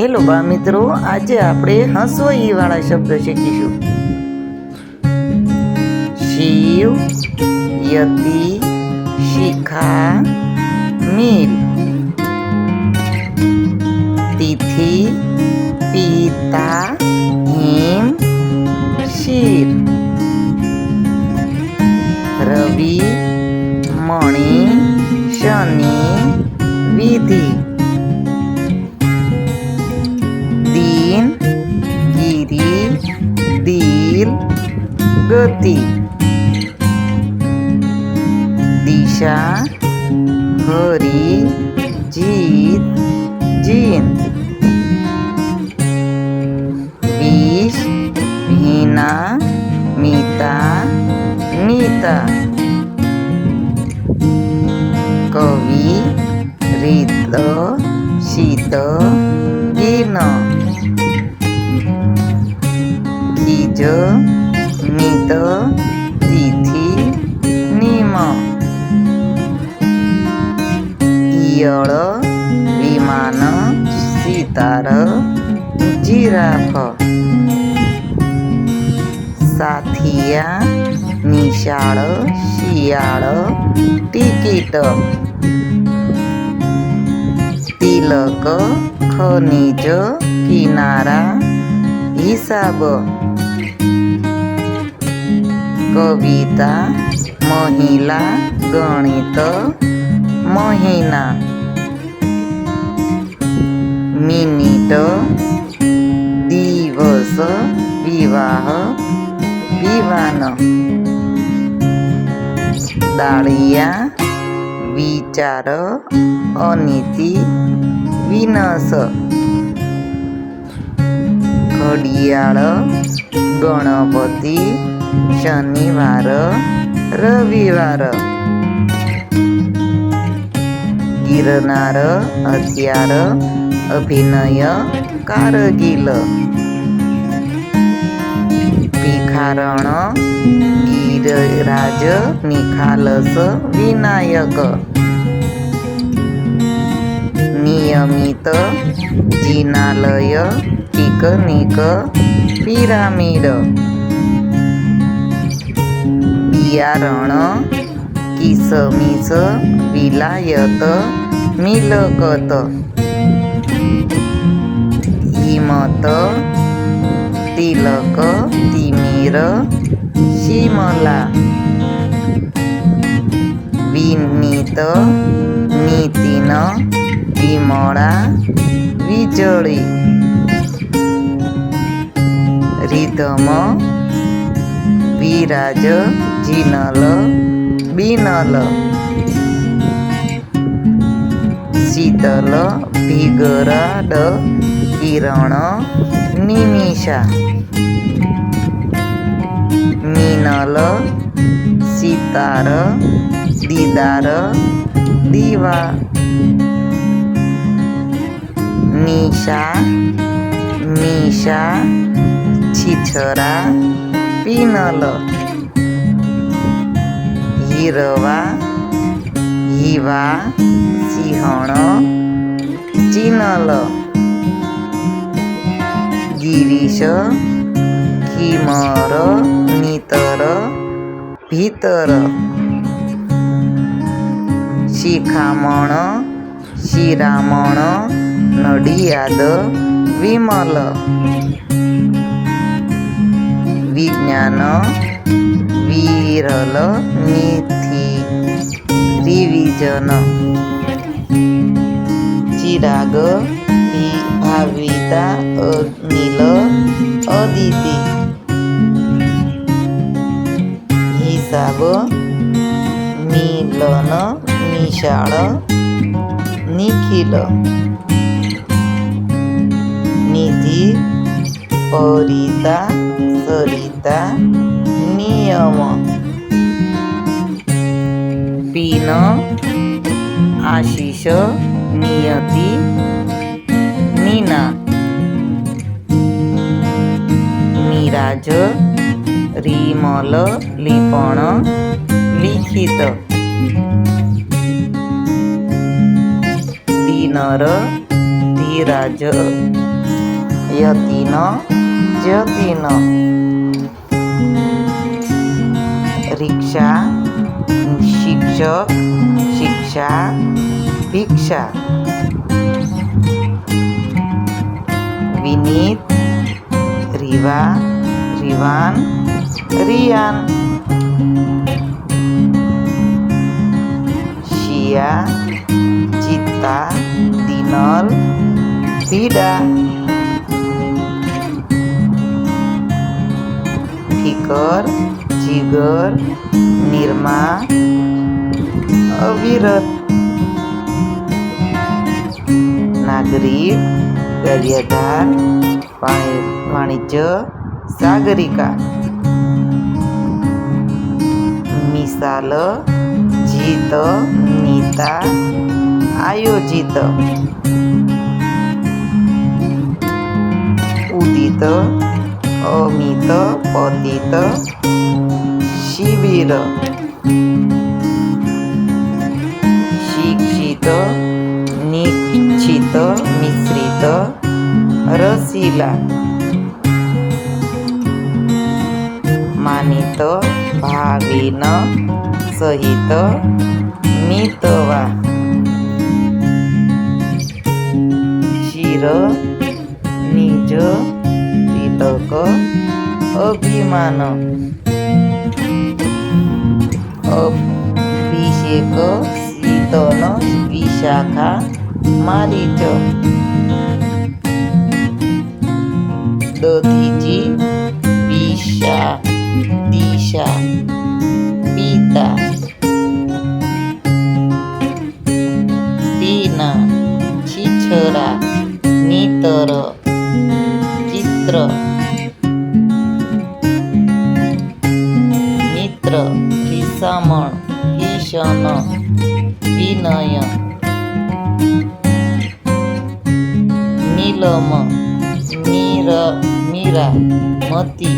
Hello બા મિત્રો, આજે આપણે હસવાઈ વાળા શબ્દ શીખીશું. શિવ, યતિ, શિખા મીલ તિથિ, પિતા, હિમ, શિર. રવિ, મણિ, શનિ, વિધિ. গতি। দিশা হরি জিত জিন। বিষ ভিনা মিতা মিতা। ઈયળ વિમાન, સિતાર, જીરાફ. સાથિયા, નિશાળ, શિયાળ, ટિકિટ. તિલક, ખનિજ, કિનારા, હિસાબ. કવિતા, મહિલા, ગણિત મહિના મિનિટ દિવસ વિવાહ વિવાન દાળિયા વિચાર અનિતિ વિનાશ ઘડિયાળ ગણપતિ શનિવાર રવિવાર ગિરનાર હથિયાર અભિનય કારગીલ. ભિખારણ ગિરિરાજ નિખાલસ વિનાયક. નિયમિત જીનાલય પિકનિક પિરામિડ. બિયારણ কিসমিস বিলায়ত মিলকত হিমত তিলক তিমির শিমলা বিনীত নিতিন বিমলা বিজড়ি রিদম বিরাজ জিনল બિનલ શીતલ ભીગરાડ કિરણ નિમિષા મિનલ સિતાર દીદાર દીવા નિશા નિશા છીછરા પિનલ હીરવા હીવા સિંહણ ચિનલ ગિરીશ ખીમર નીતર ભીતર શિખામણ શિરામણ નડિયાદ વિમલ વિજ્ઞાન বিরল নীতি రివిజన চিরাগ ভাবিতা অগ্নিল অদিতি। হিসাব মিলন মিশাল নিখিল। নিধি পরিতা সরিতা Pinawa. Pina আশিস নিয়তি মিনা নিরাজ রিমল লিপণ লিখিত ଦିନର ଧୀରାଜ ୟତିନ ଯତିନ રિક્ષા શિક્ષક શિક્ષા ભિક્ષા વિનીત રીવા રીવાન રિયાન શિયા ચિત્તા દિનલ ભીડા ફિકર જીગર નિર્મા અવિરત નાગરિક દરિયાધાર વાણિ- વાણિજ્ય સાગરિકા મિસાલ જીત નીતા આયોજિત ઉદિત অমিত পতিত শিবির। শিক্ষিত নিচ্ছিত মিশ্রিত রসিলা। মানিত ভাবিন সহিত মিতবা। শির নিজ ନାଟକ ଅଭିମାନ ଅଭିଷେକ ଶୀତନ ବିଶାଖା ମାରିଚ ଦଧିଛି ବିଶା ଦିଶା ପିତା ଟିନା ଛିଛରା ନିତର ଚିତ୍ର நிஷானா வீணாயா நீலாமா மீரா மீரா மதி